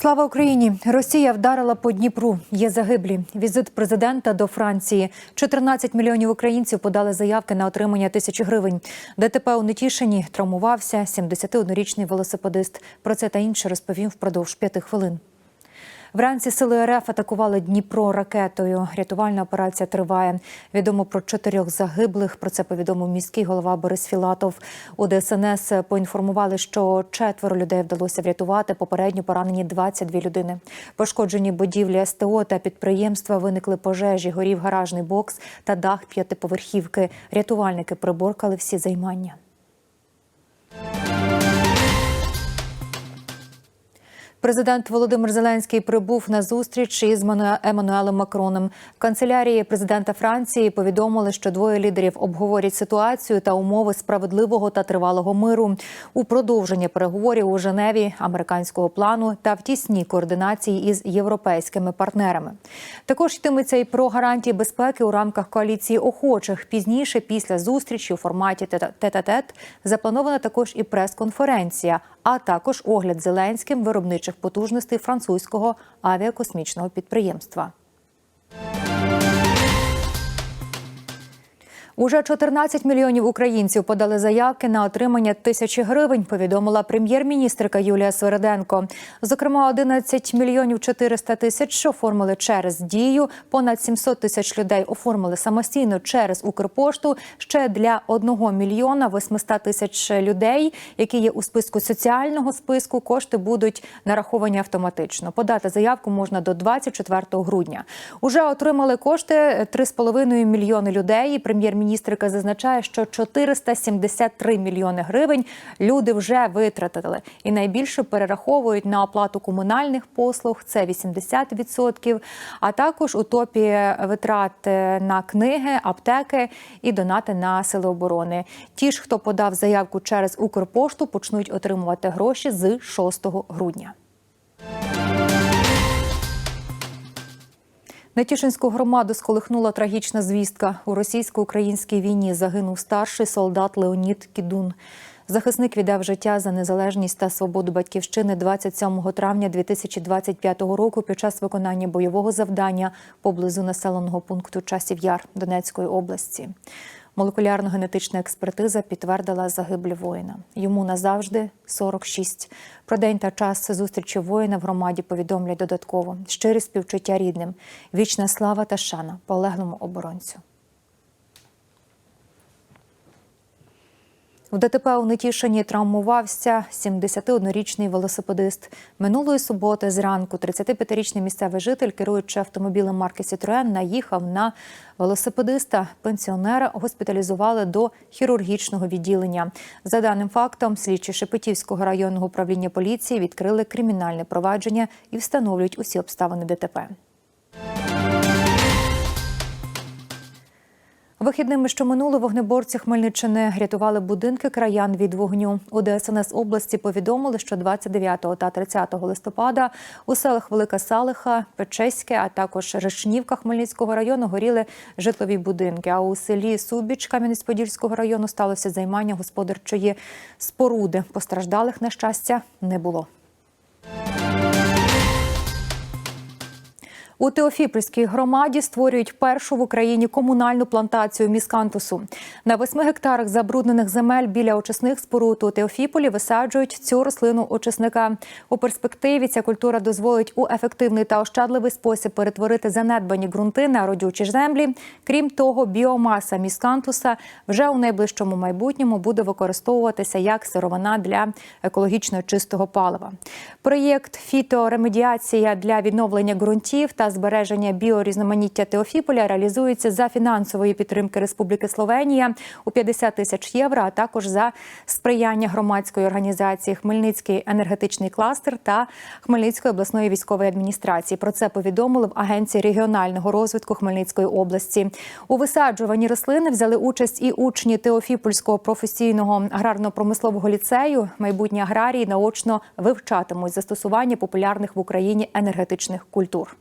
Слава Україні! Росія вдарила по Дніпру. Є загиблі. Візит президента до Франції. 14 мільйонів українців подали заявки на отримання тисячі гривень. ДТП у Нетішині травмувався 71-річний велосипедист. Про це та інше розповім впродовж п'яти хвилин. Вранці сили РФ атакували Дніпро ракетою. Рятувальна операція триває. Відомо про чотирьох загиблих. Про це повідомив міський голова Борис Філатов. У ДСНС поінформували, що четверо людей вдалося врятувати. Попередньо поранені 22 людини. Пошкоджені будівлі СТО та підприємства виникли пожежі. Горів гаражний бокс та дах п'ятиповерхівки. Рятувальники приборкали всі займання. Президент Володимир Зеленський прибув на зустріч із Мануе- Еммануелем Макроном. В канцелярії президента Франції повідомили, що двоє лідерів обговорять ситуацію та умови справедливого та тривалого миру у продовження переговорів у Женеві американського плану та в тісній координації із європейськими партнерами. Також йтиметься і про гарантії безпеки у рамках коаліції охочих. Пізніше, після зустрічі у форматі тета- тет-а-тет, запланована також і прес-конференція, а також огляд Зеленським виробничих потужностей французького авіакосмічного підприємства. Уже 14 мільйонів українців подали заявки на отримання тисячі гривень. Повідомила прем'єр-міністрка Юлія Свереденко. Зокрема, 11 мільйонів 400 тисяч оформили через дію. Понад 700 тисяч людей оформили самостійно через Укрпошту. Ще для 1 мільйона 800 тисяч людей, які є у списку соціального списку, кошти будуть нараховані автоматично. Подати заявку можна до 24 грудня. Уже отримали кошти 3,5 мільйони людей. І Прем'єр-міністрка зазначає, що 473 мільйони гривень люди вже витратили. І найбільше перераховують на оплату комунальних послуг. Це 80%, а також у топі витрат на книги, аптеки і донати на сили оборони. Ті ж, хто подав заявку через Укрпошту, почнуть отримувати гроші з 6 грудня. Нетішинську громаду сколихнула трагічна звістка. У російсько-українській війні загинув старший солдат Леонід Кідун. Захисник віддав життя за незалежність та свободу батьківщини 27 травня 2025 року під час виконання бойового завдання поблизу населеного пункту Часів Яр Донецької області. Молекулярно-генетична експертиза підтвердила загиблі воїна. Йому назавжди 46. Про день та час зустрічі воїна в громаді повідомлять додатково. Щирі співчуття рідним, вічна слава та шана полеглому оборонцю. В ДТП у Нетішині травмувався 71-річний велосипедист. Минулої суботи зранку 35-річний місцевий житель, керуючи автомобілем марки Citroen, наїхав на велосипедиста. Пенсіонера госпіталізували до хірургічного відділення. За даним фактом, слідчі Шепетівського районного управління поліції відкрили кримінальне провадження і встановлюють усі обставини ДТП. Вихідними, що минуло, вогнеборці Хмельниччини рятували будинки краян від вогню. У ДСНС області повідомили, що 29 та 30 листопада у селах Велика Салиха, Печеське, а також Решнівка Хмельницького району горіли житлові будинки. А у селі Субіч Кам'янець-Подільського району сталося займання господарчої споруди. Постраждалих на щастя не було. У Теофіпольській громаді створюють першу в Україні комунальну плантацію міскантусу. На восьми гектарах забруднених земель біля очисних споруд у Теофіполі висаджують цю рослину очисника. У перспективі ця культура дозволить у ефективний та ощадливий спосіб перетворити занедбані ґрунти на родючі землі. Крім того, біомаса міскантуса вже у найближчому майбутньому буде використовуватися як сировина для екологічно чистого палива. Проєкт фіторемедіація для відновлення ґрунтів та збереження біорізноманіття Теофіполя реалізується за фінансової підтримки Республіки Словенія у 50 тисяч євро, а також за сприяння громадської організації Хмельницький енергетичний кластер та Хмельницької обласної військової адміністрації. Про це повідомили в агенції регіонального розвитку Хмельницької області. У висаджуванні рослини взяли участь і учні Теофіпольського професійного аграрно-промислового ліцею. Майбутні аграрії наочно вивчатимуть застосування популярних в Україні енергетичних культур.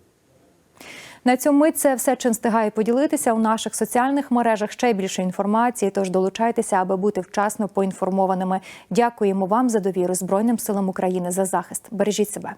На цьому мить це все чим встигаю поділитися у наших соціальних мережах. Ще більше інформації. Тож долучайтеся, аби бути вчасно поінформованими. Дякуємо вам за довіру Збройним силам України за захист. Бережіть себе.